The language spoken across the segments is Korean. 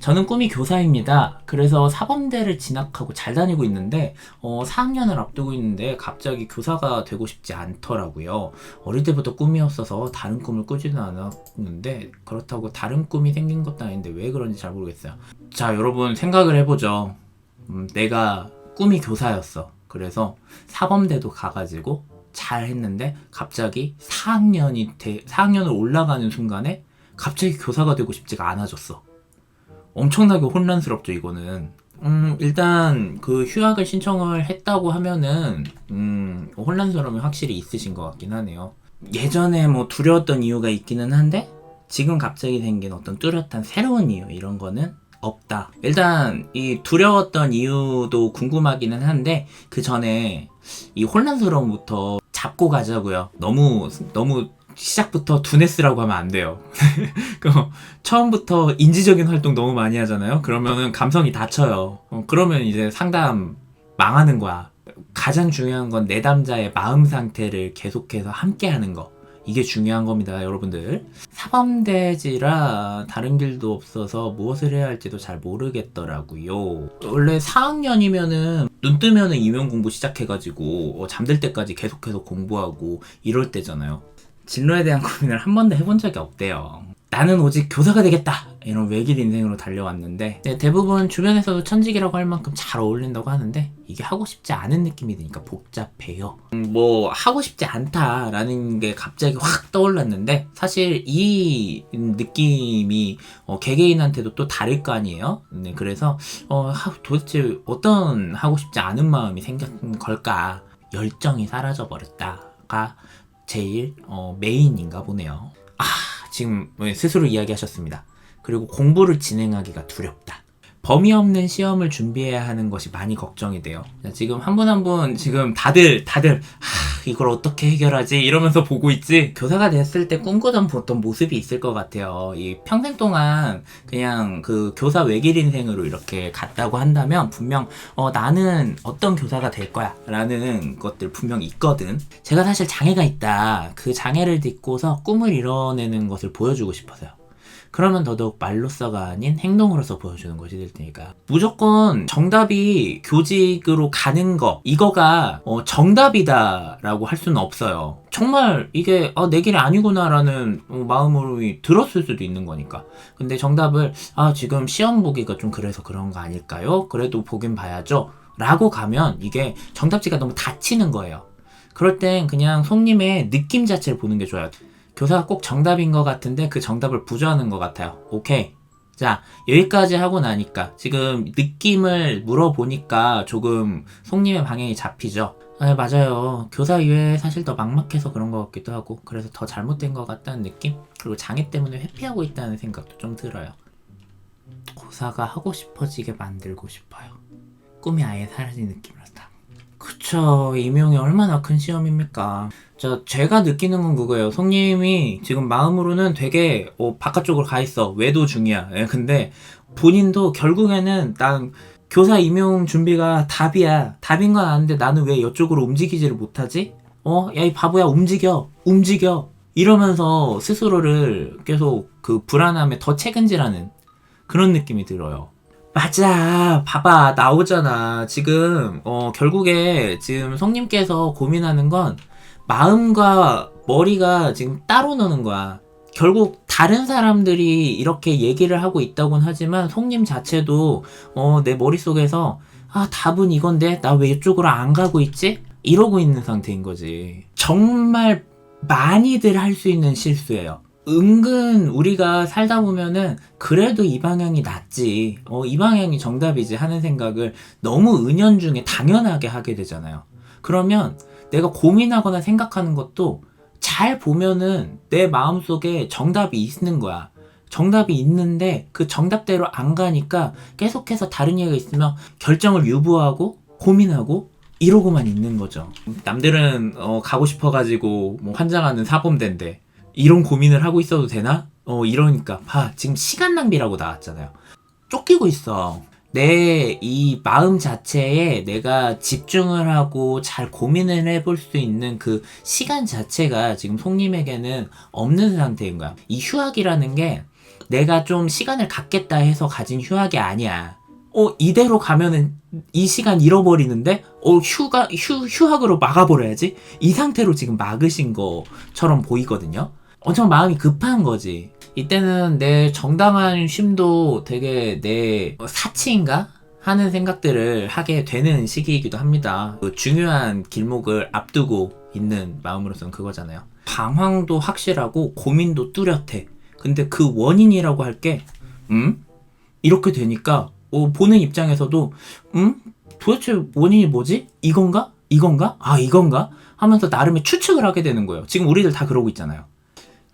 저는 꿈이 교사입니다. 그래서 사범대를 진학하고 잘 다니고 있는데 어, 4학년을 앞두고 있는데 갑자기 교사가 되고 싶지 않더라고요. 어릴 때부터 꿈이었어서 다른 꿈을 꾸지는 않았는데 그렇다고 다른 꿈이 생긴 것도 아닌데 왜 그런지 잘 모르겠어요. 자 여러분 생각을 해보죠. 음, 내가 꿈이 교사였어. 그래서 사범대도 가가지고 잘 했는데 갑자기 4학년이 돼, 4학년을 올라가는 순간에 갑자기 교사가 되고 싶지가 않아졌어. 엄청나게 혼란스럽죠, 이거는. 음, 일단 그 휴학을 신청을 했다고 하면은 음, 혼란스러움이 확실히 있으신 것 같긴 하네요. 예전에 뭐 두려웠던 이유가 있기는 한데 지금 갑자기 생긴 어떤 뚜렷한 새로운 이유 이런 거는 없다. 일단 이 두려웠던 이유도 궁금하기는 한데 그 전에 이 혼란스러움부터 잡고 가자고요. 너무 너무 시작부터 두네스라고 하면 안 돼요. 그 처음부터 인지적인 활동 너무 많이 하잖아요. 그러면은 감성이 다쳐요. 어, 그러면 이제 상담 망하는 거야. 가장 중요한 건 내담자의 마음 상태를 계속해서 함께 하는 거. 이게 중요한 겁니다, 여러분들. 사범대지라 다른 길도 없어서 무엇을 해야 할지도 잘 모르겠더라고요. 원래 4학년이면은 눈 뜨면은 임용 공부 시작해가지고 어, 잠들 때까지 계속해서 공부하고 이럴 때잖아요. 진로에 대한 고민을 한 번도 해본 적이 없대요. 나는 오직 교사가 되겠다! 이런 외길 인생으로 달려왔는데 네, 대부분 주변에서도 천직이라고 할 만큼 잘 어울린다고 하는데 이게 하고 싶지 않은 느낌이 드니까 복잡해요. 음, 뭐 하고 싶지 않다라는 게 갑자기 확 떠올랐는데 사실 이 느낌이 어, 개개인한테도 또 다를 거 아니에요. 네, 그래서 어, 하, 도대체 어떤 하고 싶지 않은 마음이 생긴 걸까? 열정이 사라져 버렸다가 제일 어, 메인인가 보네요. 아 지금 스스로 이야기하셨습니다. 그리고 공부를 진행하기가 두렵다. 범위 없는 시험을 준비해야 하는 것이 많이 걱정이 돼요. 자, 지금 한 분 한 분 지금 다들 다들 하, 이걸 어떻게 해결하지 이러면서 보고 있지. 교사가 됐을 때 꿈꾸던 어떤 모습이 있을 것 같아요. 이 평생 동안 그냥 그 교사 외길 인생으로 이렇게 갔다고 한다면 분명 어, 나는 어떤 교사가 될 거야 라는 것들 분명 있거든. 제가 사실 장애가 있다. 그 장애를 딛고서 꿈을 이뤄내는 것을 보여주고 싶어서요. 그러면 더더욱 말로써가 아닌 행동으로서 보여주는 것이 될 테니까. 무조건 정답이 교직으로 가는 거 이거가 어, 정답이다라고 할 수는 없어요. 정말 이게 아, 내 길이 아니구나라는 어, 마음으로 들었을 수도 있는 거니까. 근데 정답을 아 지금 시험 보기가 좀 그래서 그런 거 아닐까요? 그래도 보긴 봐야죠. 라고 가면 이게 정답지가 너무 다치는 거예요. 그럴 땐 그냥 손님의 느낌 자체를 보는 게 좋아요 교사가 꼭 정답인 것 같은데 그 정답을 부조하는 것 같아요. 오케이. 자, 여기까지 하고 나니까 지금 느낌을 물어보니까 조금 송님의 방향이 잡히죠. 아, 맞아요. 교사 이외에 사실 더 막막해서 그런 것 같기도 하고, 그래서 더 잘못된 것 같다는 느낌? 그리고 장애 때문에 회피하고 있다는 생각도 좀 들어요. 교사가 하고 싶어지게 만들고 싶어요. 꿈이 아예 사라진 느낌이었다. 그쵸. 임용이 얼마나 큰 시험입니까? 저 제가 느끼는 건 그거예요. 송님이 지금 마음으로는 되게 어, 바깥쪽으로 가 있어. 외도 중이야. 예, 근데 본인도 결국에는 난 교사 임용 준비가 답이야. 답인 건 아는데 나는 왜 이쪽으로 움직이지를 못하지? 어, 야 이 바보야 움직여, 움직여. 이러면서 스스로를 계속 그 불안함에 더 책임지라는 그런 느낌이 들어요. 맞아. 봐봐. 나오잖아. 지금, 어, 결국에 지금 성님께서 고민하는 건 마음과 머리가 지금 따로 노는 거야. 결국 다른 사람들이 이렇게 얘기를 하고 있다곤 하지만 송님 자체도 어, 내 머릿속에서 아 답은 이건데 나 왜 이쪽으로 안 가고 있지? 이러고 있는 상태인 거지. 정말 많이들 할 수 있는 실수예요. 은근 우리가 살다 보면은 그래도 이 방향이 낫지. 어, 이 방향이 정답이지 하는 생각을 너무 은연중에 당연하게 하게 되잖아요. 그러면 내가 고민하거나 생각하는 것도 잘 보면은 내 마음속에 정답이 있는 거야. 정답이 있는데 그 정답대로 안 가니까 계속해서 다른 얘기가 있으면 결정을 유보하고 고민하고 이러고만 있는 거죠. 남들은 어, 가고 싶어가지고 뭐 환장하는 사범대인데 이런 고민을 하고 있어도 되나? 어 이러니까 봐 지금 시간 낭비라고 나왔잖아요. 쫓기고 있어. 내 이 마음 자체에 내가 집중을 하고 잘 고민을 해볼 수 있는 그 시간 자체가 지금 송님에게는 없는 상태인 거야. 이 휴학이라는 게 내가 좀 시간을 갖겠다 해서 가진 휴학이 아니야. 어, 이대로 가면은 이 시간 잃어버리는데, 어, 휴가, 휴, 휴학으로 막아버려야지? 이 상태로 지금 막으신 것처럼 보이거든요? 엄청 마음이 급한 거지. 이때는 내 정당한 쉼도 되게 내 사치인가? 하는 생각들을 하게 되는 시기이기도 합니다. 그 중요한 길목을 앞두고 있는 마음으로서는 그거잖아요. 방황도 확실하고 고민도 뚜렷해. 근데 그 원인이라고 할 게, 음? 이렇게 되니까, 어, 보는 입장에서도, 음? 도대체 원인이 뭐지? 이건가? 이건가? 아, 이건가? 하면서 나름의 추측을 하게 되는 거예요. 지금 우리들 다 그러고 있잖아요.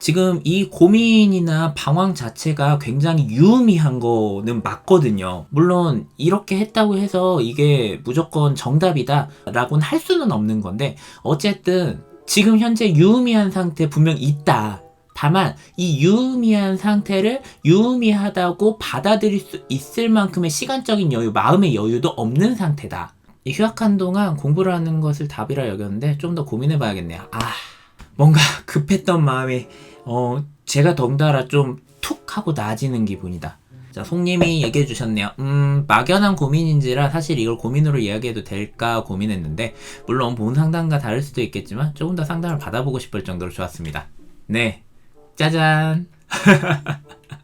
지금 이 고민이나 방황 자체가 굉장히 유의미한 거는 맞거든요. 물론 이렇게 했다고 해서 이게 무조건 정답이다 라고는 할 수는 없는 건데 어쨌든 지금 현재 유의미한 상태 분명 있다. 다만 이 유의미한 상태를 유의미하다고 받아들일 수 있을 만큼의 시간적인 여유, 마음의 여유도 없는 상태다. 이 휴학한 동안 공부를 하는 것을 답이라 여겼는데 좀 더 고민해 봐야겠네요. 아, 뭔가 급했던 마음이 어 제가 덩달아 좀 툭 하고 나아지는 기분이다. 자, 송님이 얘기해 주셨네요. 음, 막연한 고민인지라 사실 이걸 고민으로 이야기해도 될까 고민했는데, 물론 본 상담과 다를 수도 있겠지만, 조금 더 상담을 받아보고 싶을 정도로 좋았습니다. 네. 짜잔.